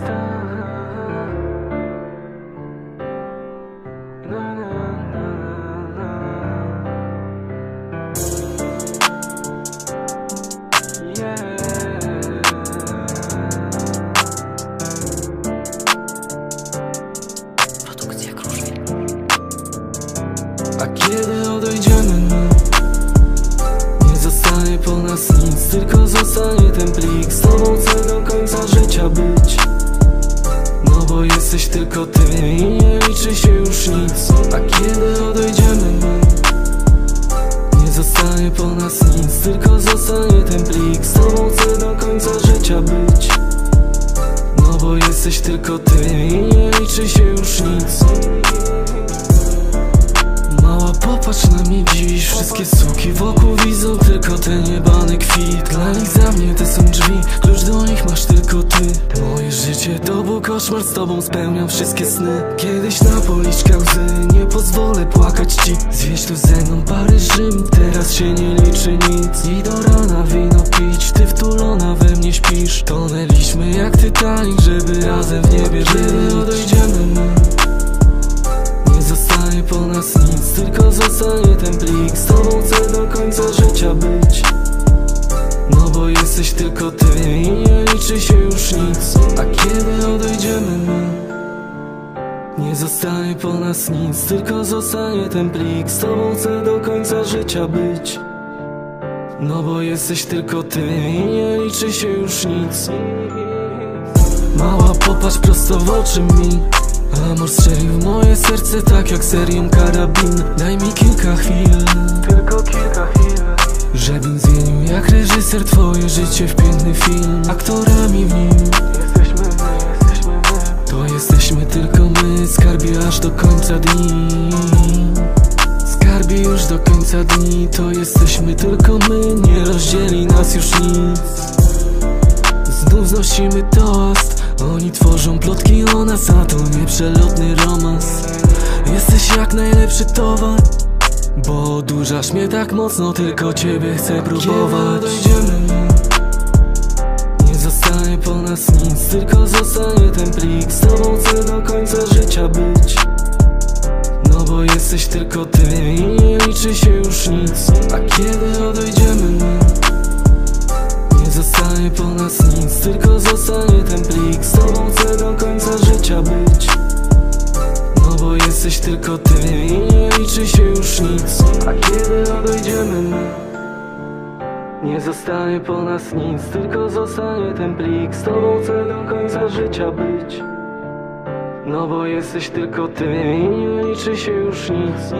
Na, jesteś tylko ty I nie liczy się już nic. A kiedy odejdziemy my Nie zostanie po nas nic Tylko zostanie ten plik. Z tobą chcę do końca życia być. No bo jesteś tylko ty I nie liczy się już nic. Mała popatrz na mnie dziś Wszystkie suki wokół widzą tylko ten jebany kwit. Dla nich za mnie te są drzwi Klucz do nich masz tylko ty Był koszmar Z tobą spełniam wszystkie sny. Kiedyś na policzkach łzy Nie pozwolę płakać ci. Zwiedź tu ze mną Paryż, Rzym Teraz się nie liczy nic. I do rana wino pić Ty wtulona we mnie śpisz. Tonęliśmy jak Titanic Żeby razem w niebie żyć. Kiedy odejdziemy my nie zostanie po nas nic, tylko zostanie ten plik. Z tobą chcę do końca życia być jesteś tylko ty i nie liczy się już nic. A kiedy odejdziemy my Nie zostanie po nas nic, tylko zostanie ten plik. Z tobą chcę do końca życia być. No bo jesteś tylko ty i nie liczy się już nic. Mała popatrz prosto w oczy mi. Amor strzelił w moje serce tak jak serią karabin. Daj mi kilka chwil. Tylko kilka chwil Żebym zmienił jak reżyser twoje życie w piękny film. Aktorami w nim. Jesteśmy my, jesteśmy my. To jesteśmy tylko my Skarbie aż do końca dni. Skarbie już do końca dni To jesteśmy tylko my Nie rozdzieli nas już nic. Znów znosimy toast Oni tworzą plotki o nas A to nie przelotny romans. Jesteś jak najlepszy towar Bo odurzasz mnie tak mocno Tylko ciebie chcę próbować. Kiedy Nie zostanie po nas nic Tylko zostanie ten plik. Z tobą chcę do końca życia być. No bo jesteś tylko ty i nie liczy się już nic. A kiedy odejdziemy my nie zostanie po nas nic, tylko zostanie ten plik. Z tobą chcę do końca życia być. No bo jesteś tylko ty i nie liczy zostanie po nas nic, tylko zostanie ten plik. Z tobą chcę do końca życia być. No bo jesteś tylko ty i nie liczy się już nic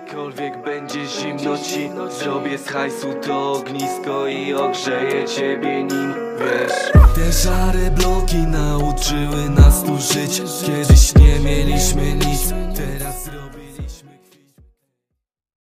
kiedykolwiek będzie zimno ci Zrobię z hajsu to ognisko i ogrzeję ciebie nim Wiesz. Te szare bloki nauczyły nas tu żyć. Kiedyś nie mieliśmy nic Teraz zrobię